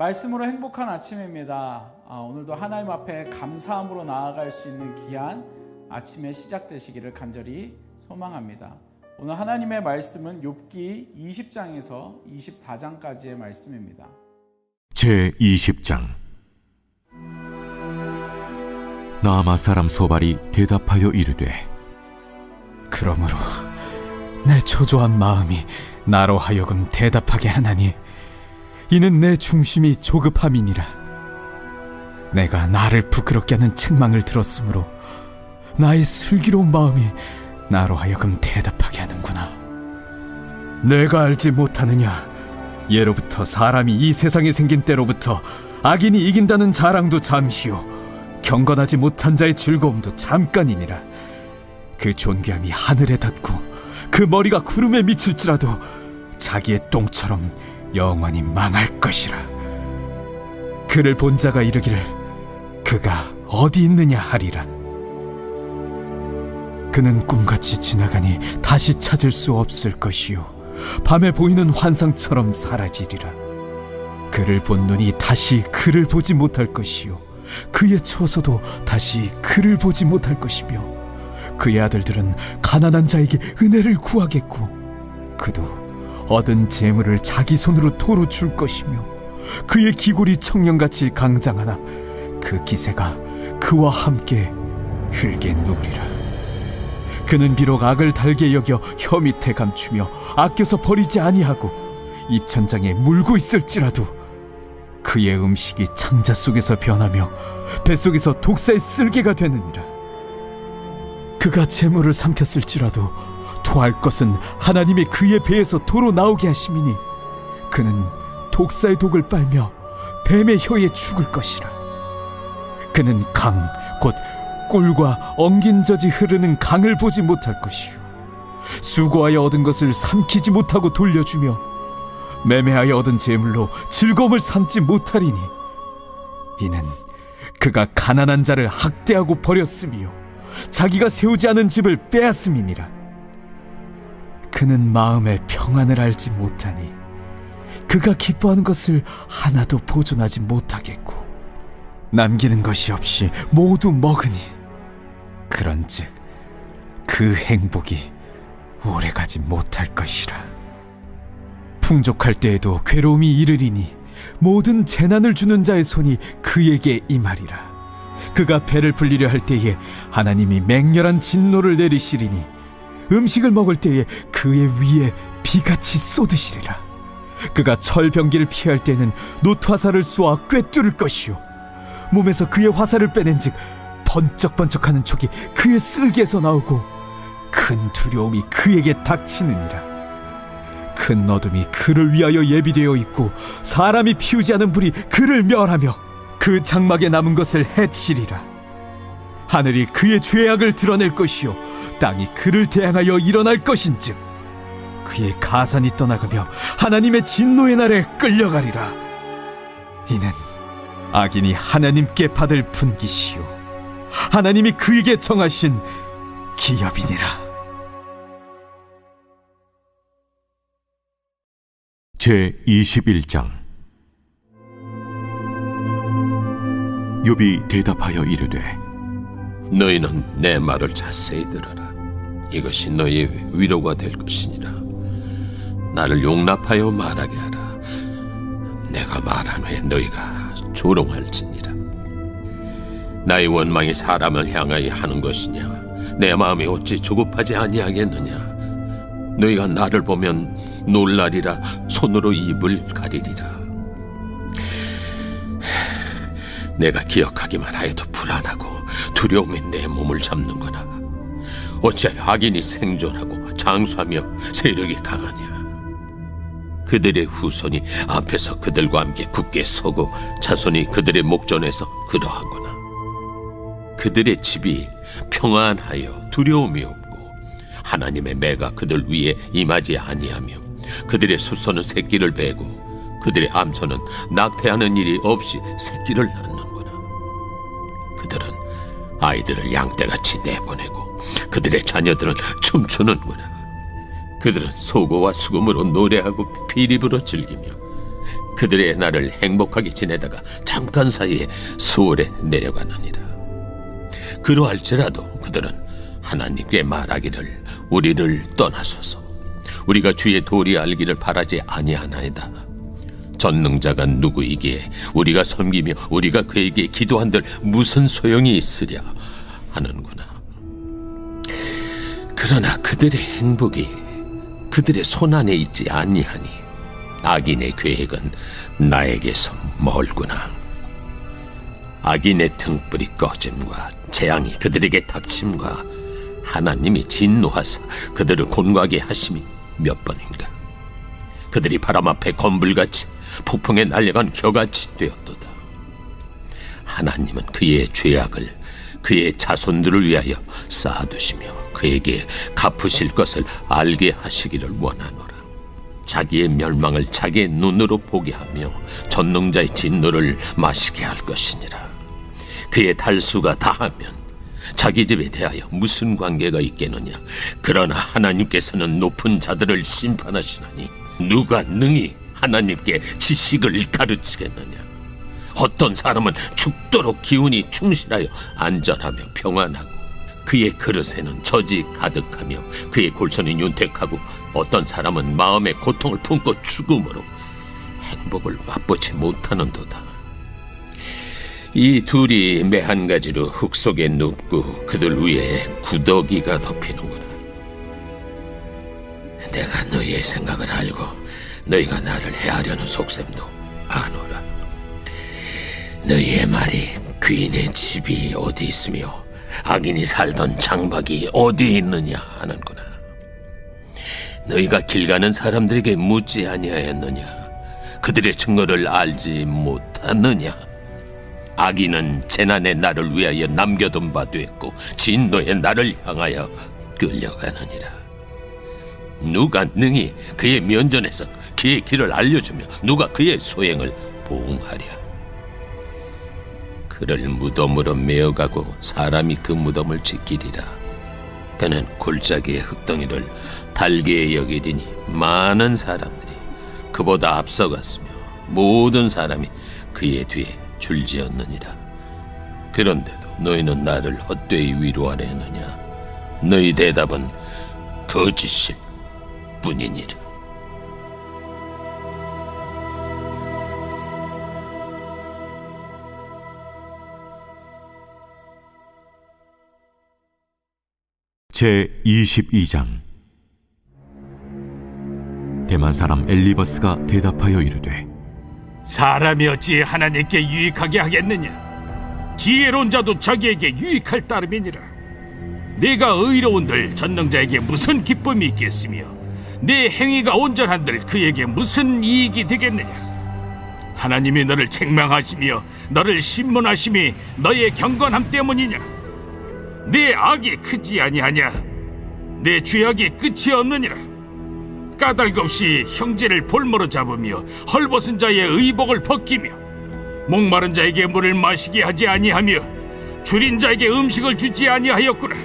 말씀으로 행복한 아침입니다. 아, 오늘도 하나님 앞에 감사함으로 나아갈 수 있는 귀한 아침에 시작되시기를 간절히 소망합니다. 오늘 하나님의 말씀은 욥기 20장에서 24장까지의 말씀입니다. 제 20장 나아마 사람 소발이 대답하여 이르되 그러므로 내 초조한 마음이 나로 하여금 대답하게 하나니 이는 내 중심이 조급함이니라. 내가 나를 부끄럽게 하는 책망을 들었으므로 나의 슬기로운 마음이 나로 하여금 대답하게 하는구나. 내가 알지 못하느냐? 예로부터 사람이 이 세상에 생긴 때로부터 악인이 이긴다는 자랑도 잠시요 경건하지 못한 자의 즐거움도 잠깐이니라. 그 존귀함이 하늘에 닿고 그 머리가 구름에 미칠지라도 자기의 똥처럼 영원히 망할 것이라. 그를 본 자가 이르기를 그가 어디 있느냐 하리라. 그는 꿈같이 지나가니 다시 찾을 수 없을 것이요. 밤에 보이는 환상처럼 사라지리라. 그를 본 눈이 다시 그를 보지 못할 것이요. 그의 처소도 다시 그를 보지 못할 것이며 그의 아들들은 가난한 자에게 은혜를 구하겠고 그도 얻은 재물을 자기 손으로 도로 줄 것이며 그의 기골이 청년같이 강장하나 그 기세가 그와 함께 흙에 누리라. 그는 비록 악을 달게 여겨 혀 밑에 감추며 아껴서 버리지 아니하고 입천장에 물고 있을지라도 그의 음식이 창자 속에서 변하며 뱃속에서 독사의 쓸개가 되느니라. 그가 재물을 삼켰을지라도 토할 것은 하나님의 그의 배에서 도로 나오게 하심이니 그는 독사의 독을 빨며 뱀의 혀에 죽을 것이라. 그는 강 곧 꿀과 엉긴 젖이 흐르는 강을 보지 못할 것이요. 수고하여 얻은 것을 삼키지 못하고 돌려주며 매매하여 얻은 재물로 즐거움을 삼지 못하리니 이는 그가 가난한 자를 학대하고 버렸으며 자기가 세우지 않은 집을 빼앗음이니라 그는 마음의 평안을 알지 못하니 그가 기뻐하는 것을 하나도 보존하지 못하겠고 남기는 것이 없이 모두 먹으니 그런즉 그 행복이 오래가지 못할 것이라. 풍족할 때에도 괴로움이 이르리니 모든 재난을 주는 자의 손이 그에게 임하리라. 그가 배를 불리려 할 때에 하나님이 맹렬한 진노를 내리시리니 음식을 먹을 때에 그의 위에 비같이 쏟으시리라. 그가 철병기를 피할 때는 노트화살을 쏘아 꿰뚫을 것이요. 몸에서 그의 화살을 빼낸즉 번쩍번쩍하는 촉이 그의 쓸개에서 나오고 큰 두려움이 그에게 닥치느니라. 큰 어둠이 그를 위하여 예비되어 있고 사람이 피우지 않은 불이 그를 멸하며 그 장막에 남은 것을 해치리라. 하늘이 그의 죄악을 드러낼 것이요 땅이 그를 대항하여 일어날 것인즉 그의 가산이 떠나가며 하나님의 진노의 날에 끌려가리라. 이는 악인이 하나님께 받을 분기시요. 하나님이 그에게 정하신 기업이니라. 제 21장. 욥이 대답하여 이르되 너희는 내 말을 자세히 들어라. 이것이 너희의 위로가 될 것이니라. 나를 용납하여 말하게 하라. 내가 말한 후에 너희가 조롱할지니라. 나의 원망이 사람을 향하여 하는 것이냐? 내 마음이 어찌 조급하지 아니하겠느냐? 너희가 나를 보면 놀라리라 손으로 입을 가리리라. 내가 기억하기만 하여도 불안하고 두려움이 내 몸을 잡는구나. 어찌하여 악인이 생존하고 장수하며 세력이 강하냐? 그들의 후손이 앞에서 그들과 함께 굳게 서고 자손이 그들의 목전에서 그러하구나. 그들의 집이 평안하여 두려움이 없고 하나님의 매가 그들 위에 임하지 아니하며 그들의 숫소는 새끼를 베고 그들의 암소는 낙태하는 일이 없이 새끼를. 그들은 아이들을 양떼같이 내보내고 그들의 자녀들은 춤추는구나. 그들은 소고와 수금으로 노래하고 비립으로 즐기며 그들의 날을 행복하게 지내다가 잠깐 사이에 수월에 내려가느니라. 그러할지라도 그들은 하나님께 말하기를 우리를 떠나소서 우리가 주의 도리 알기를 바라지 아니하나이다. 전능자가 누구이기에 우리가 섬기며 우리가 그에게 기도한들 무슨 소용이 있으랴 하는구나. 그러나 그들의 행복이 그들의 손 안에 있지 아니하니 악인의 계획은 나에게서 멀구나. 악인의 등불이 꺼짐과 재앙이 그들에게 닥침과 하나님이 진노하사 그들을 곤고하게 하심이 몇 번인가. 그들이 바람 앞에 건불같이 폭풍에 날려간 겨같이 되었도다. 하나님은 그의 죄악을 그의 자손들을 위하여 쌓아두시며 그에게 갚으실 것을 알게 하시기를 원하노라. 자기의 멸망을 자기의 눈으로 보게 하며 전능자의 진노를 마시게 할 것이니라. 그의 달수가 다하면 자기 집에 대하여 무슨 관계가 있겠느냐? 그러나 하나님께서는 높은 자들을 심판하시나니 누가 능히 하나님께 지식을 가르치겠느냐? 어떤 사람은 죽도록 기운이 충실하여 안전하며 평안하고 그의 그릇에는 젖이 가득하며 그의 골선이 윤택하고 어떤 사람은 마음의 고통을 품고 죽음으로 행복을 맛보지 못하는도다. 이 둘이 매한 가지로 흙 속에 눕고 그들 위에 구더기가 덮이는구나. 내가 너희의 생각을 알고 너희가 나를 해하려는 속셈도 아노라. 너희의 말이 귀인의 집이 어디 있으며 악인이 살던 장박이 어디 있느냐 하는구나. 너희가 길 가는 사람들에게 묻지 아니하였느냐? 그들의 증거를 알지 못하느냐? 악인은 재난의 날을 위하여 남겨둔 바 됐고 진노의 날을 향하여 끌려가느니라. 누가 능히 그의 면전에서 그의 길을 알려주며 누가 그의 소행을 보응하랴. 그를 무덤으로 메어가고 사람이 그 무덤을 지키리라. 그는 골짜기의 흙덩이를 달게 여기리니 많은 사람들이 그보다 앞서갔으며 모든 사람이 그의 뒤에 줄지었느니라. 그런데도 너희는 나를 헛되이 위로하려 했느냐? 너희 대답은 거짓일 뿐이니라. 제 22장 대만 사람 엘리버스가 대답하여 이르되 사람이 어찌 하나님께 유익하게 하겠느냐? 지혜로운 자도 자기에게 유익할 따름이니라. 내가 의로운들 전능자에게 무슨 기쁨이 있겠으며 내 행위가 온전한들 그에게 무슨 이익이 되겠느냐? 하나님이 너를 책망하시며 너를 신문하심이 너의 경건함 때문이냐? 내 악이 크지 아니하냐? 내 죄악이 끝이 없느니라. 까닭 없이 형제를 볼모로 잡으며 헐벗은 자의 의복을 벗기며 목마른 자에게 물을 마시게 하지 아니하며 줄인 자에게 음식을 주지 아니하였구나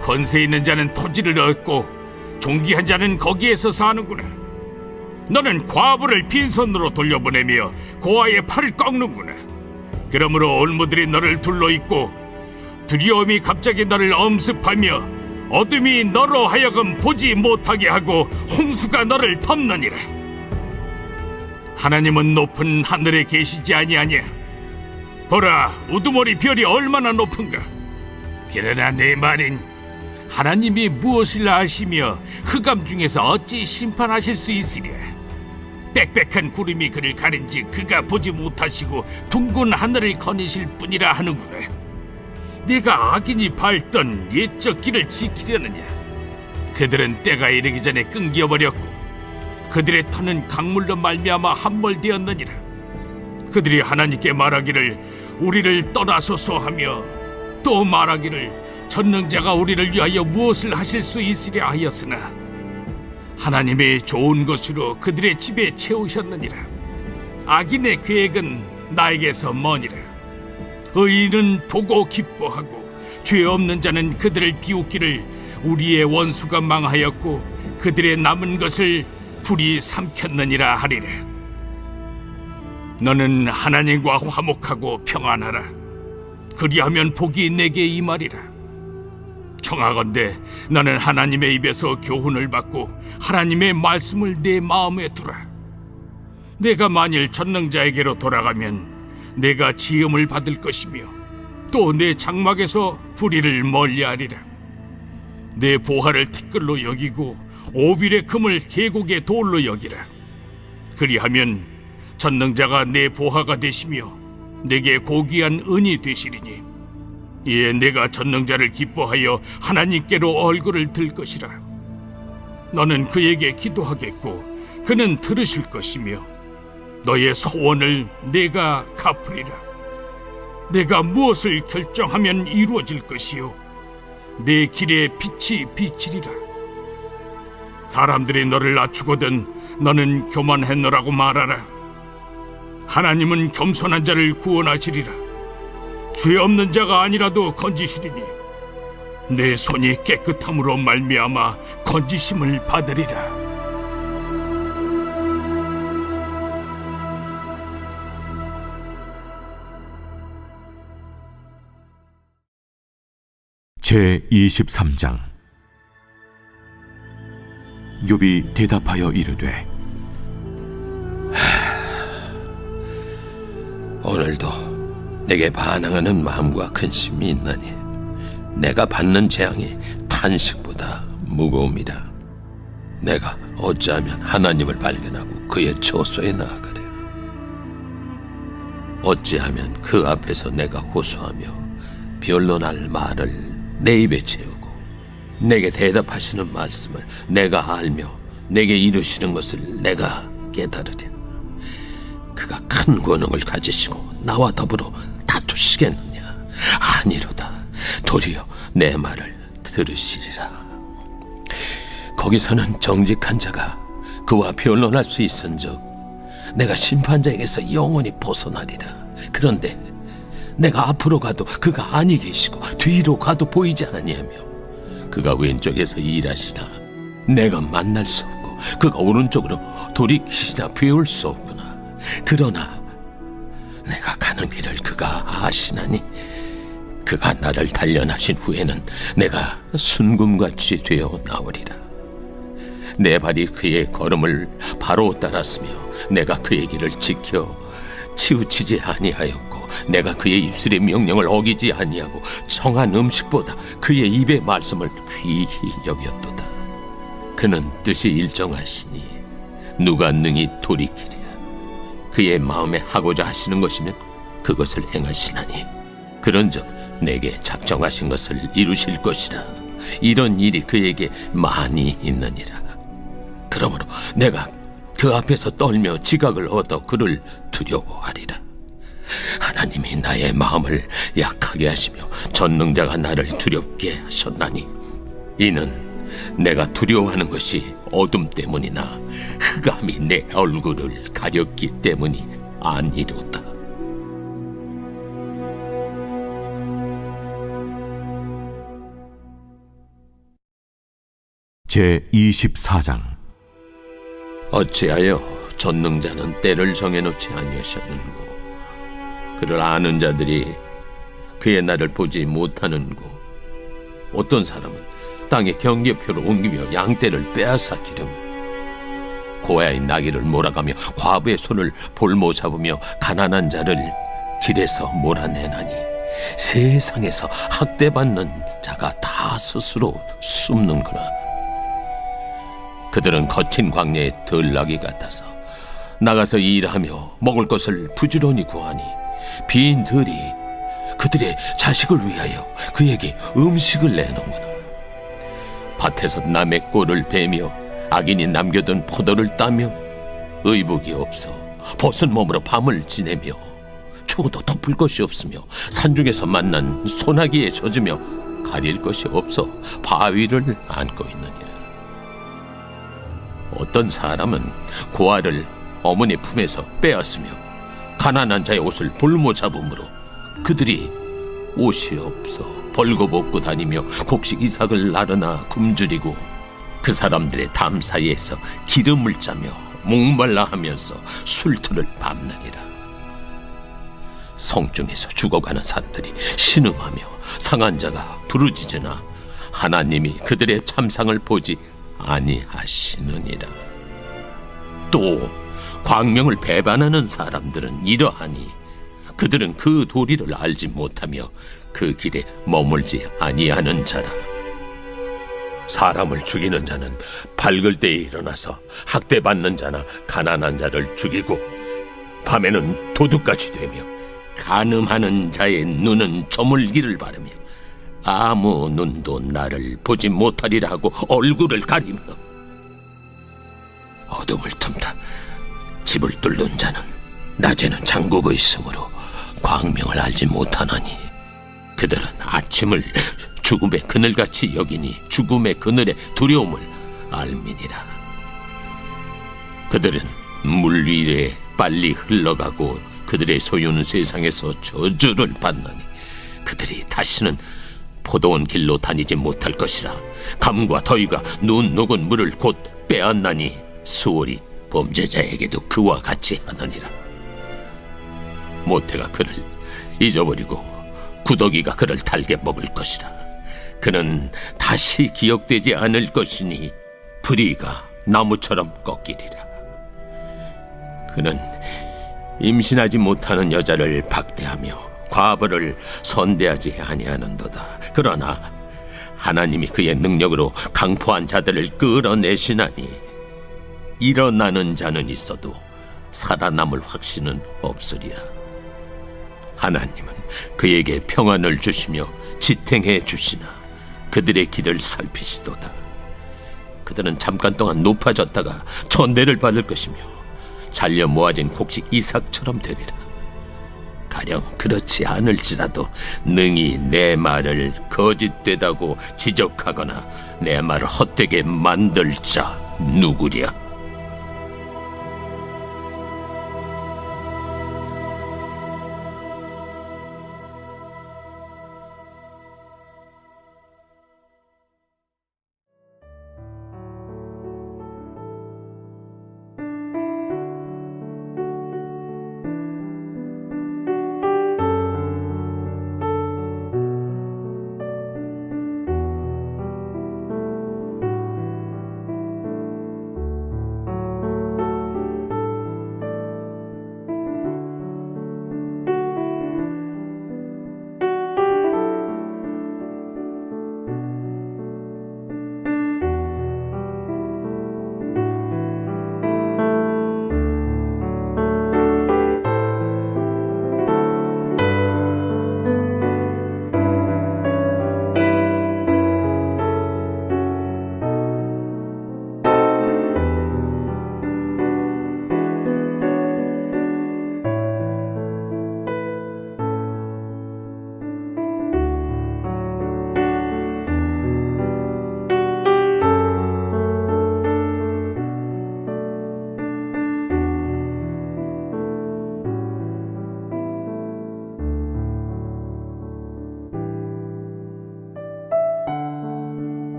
권세 있는 자는 토지를 얻고 존귀한 자는 거기에서 사는구나 너는 과부를 빈손으로 돌려보내며 고아의 팔을 꺾는구나 그러므로 올무들이 너를 둘러있고 두려움이 갑자기 너를 엄습하며 어둠이 너로 하여금 보지 못하게 하고 홍수가 너를 덮느니라. 하나님은 높은 하늘에 계시지 아니하냐? 보라, 우두머리 별이 얼마나 높은가? 그러나 내 말인 하나님이 무엇을 아시며 흑암 중에서 어찌 심판하실 수 있으랴? 빽빽한 구름이 그를 가린지 그가 보지 못하시고 둥근 하늘을 거니실 뿐이라 하는구나. 네가 악인이 밟던 옛적 길을 지키려느냐? 그들은 때가 이르기 전에 끊겨버렸고 그들의 터는 강물로 말미암아 함몰되었느니라. 그들이 하나님께 말하기를 우리를 떠나소서 하며 또 말하기를 전능자가 우리를 위하여 무엇을 하실 수 있으랴 하였으나 하나님의 좋은 것으로 그들의 집에 채우셨느니라. 악인의 계획은 나에게서 머니라. 의인은 보고 기뻐하고 죄 없는 자는 그들을 비웃기를 우리의 원수가 망하였고 그들의 남은 것을 불이 삼켰느니라 하리라 너는 하나님과 화목하고 평안하라. 그리하면 복이 내게 임하리라. 청하건대 너는 하나님의 입에서 교훈을 받고 하나님의 말씀을 내 마음에 두라. 내가 만일 전능자에게로 돌아가면 내가 지음을 받을 것이며 또 내 장막에서 불의를 멀리하리라. 내 보화를 티끌로 여기고 오빌의 금을 계곡의 돌로 여기라. 그리하면 전능자가 내 보화가 되시며 내게 고귀한 은이 되시리니 이에 내가 전능자를 기뻐하여 하나님께로 얼굴을 들 것이라. 너는 그에게 기도하겠고 그는 들으실 것이며 너의 소원을 내가 갚으리라. 내가 무엇을 결정하면 이루어질 것이요 내 길에 빛이 비치리라. 사람들이 너를 낮추거든 너는 교만했노라고 말하라. 하나님은 겸손한 자를 구원하시리라. 죄 없는 자가 아니라도 건지시리니 내 손이 깨끗함으로 말미암아 건지심을 받으리라. 제 23장 욥이 대답하여 이르되 오늘도 내게 반항하는 마음과 근심이 있나니 내가 받는 재앙이 탄식보다 무거움이다. 내가 어찌하면 하나님을 발견하고 그의 처소에 나아가랴. 어찌하면 그 앞에서 내가 호소하며 변론할 말을 내 입에 채우고 내게 대답하시는 말씀을 내가 알며 내게 이루시는 것을 내가 깨달으랴. 그가 큰 권능을 가지시고 나와 더불어 다투시겠느냐? 아니로다. 도리어 내 말을 들으시리라. 거기서는 정직한 자가 그와 변론할 수 있은즉 내가 심판자에게서 영원히 벗어나리라. 그런데 내가 앞으로 가도 그가 아니 계시고 뒤로 가도 보이지 아니하며 그가 왼쪽에서 일하시나 내가 만날 수 없고 그가 오른쪽으로 돌이키시나 배울 수 없구나. 그러나 내가 가는 길을 그가 아시나니 그가 나를 단련하신 후에는 내가 순금같이 되어 나오리라. 내 발이 그의 걸음을 바로 따랐으며 내가 그의 길을 지켜 치우치지 아니하였고 내가 그의 입술의 명령을 어기지 아니하고 청한 음식보다 그의 입의 말씀을 귀히 여겼도다. 그는 뜻이 일정하시니 누가 능히 돌이키랴. 그의 마음에 하고자 하시는 것이면 그것을 행하시나니. 그런즉 내게 작정하신 것을 이루실 것이라. 이런 일이 그에게 많이 있느니라. 그러므로 내가 그 앞에서 떨며 지각을 얻어 그를 두려워하리라. 하나님이 나의 마음을 약하게 하시며 전능자가 나를 두렵게 하셨나니 이는 내가 두려워하는 것이 어둠 때문이나 흑암이 내 얼굴을 가렸기 때문이 아니로다. 제 24장. 어찌하여 전능자는 때를 정해놓지 아니하셨는고? 그를 아는 자들이 그의 날을 보지 못하는고? 어떤 사람은 땅에 경계표를 옮기며 양떼를 빼앗아 기르며 고아의 나귀를 몰아가며 과부의 손을 볼모 잡으며 가난한 자를 길에서 몰아내나니 세상에서 학대받는 자가 다 스스로 숨는구나. 그들은 거친 광야의 들나귀 같아서 나가서 일하며 먹을 것을 부지런히 구하니 빈 들이 그들의 자식을 위하여 그에게 음식을 내놓는구나 밭에서 남의 꼴을 베며 악인이 남겨둔 포도를 따며 의복이 없어 벗은 몸으로 밤을 지내며 추워도 덮을 것이 없으며 산중에서 만난 소나기에 젖으며 가릴 것이 없어 바위를 안고 있느니라 어떤 사람은 고아를 어머니 품에서 빼앗으며 가난한 자의 옷을 볼모 잡음으로 그들이 옷이 없어 벌거벗고 다니며 곡식 이삭을 나르나 굶주리고 그 사람들의 담 사이에서 기름을 짜며 목말라 하면서 술투를 밤나니라 성중에서 죽어가는 사람들이 신음하며 상한 자가 부르짖으나 하나님이 그들의 참상을 보지 아니하시느니라. 또 광명을 배반하는 사람들은 이러하니 그들은 그 도리를 알지 못하며 그 길에 머물지 아니하는 자라. 사람을 죽이는 자는 밝을 때에 일어나서 학대받는 자나 가난한 자를 죽이고 밤에는 도둑같이 되며 간음하는 자의 눈은 저물기를 바르며 아무 눈도 나를 보지 못하리라 하고 얼굴을 가리며 어둠을 틈타 집을 뚫는 자는 낮에는 잠그고 있으므로 광명을 알지 못하나니 그들은 아침을 죽음의 그늘같이 여기니 죽음의 그늘의 두려움을 알미니라. 그들은 물 위에 빨리 흘러가고 그들의 소유는 세상에서 저주를 받나니 그들이 다시는 포도원 길로 다니지 못할 것이라. 감과 더위가 눈 녹은 물을 곧 빼앗나니 수월이 범죄자에게도 그와 같이 하느니라. 모태가 그를 잊어버리고 구더기가 그를 달게 먹을 것이라 그는 다시 기억되지 않을 것이니 불의가 나무처럼 꺾이리라 그는 임신하지 못하는 여자를 박대하며 과부를 선대하지 아니하는도다. 그러나 하나님이 그의 능력으로 강포한 자들을 끌어내시나니 일어나는 자는 있어도 살아남을 확신은 없으리라. 하나님은 그에게 평안을 주시며 지탱해 주시나 그들의 길을 살피시도다. 그들은 잠깐 동안 높아졌다가 천대를 받을 것이며 잘려 모아진 곡식 이삭처럼 되리라. 가령 그렇지 않을지라도 능히 내 말을 거짓되다고 지적하거나 내 말을 헛되게 만들 자 누구랴?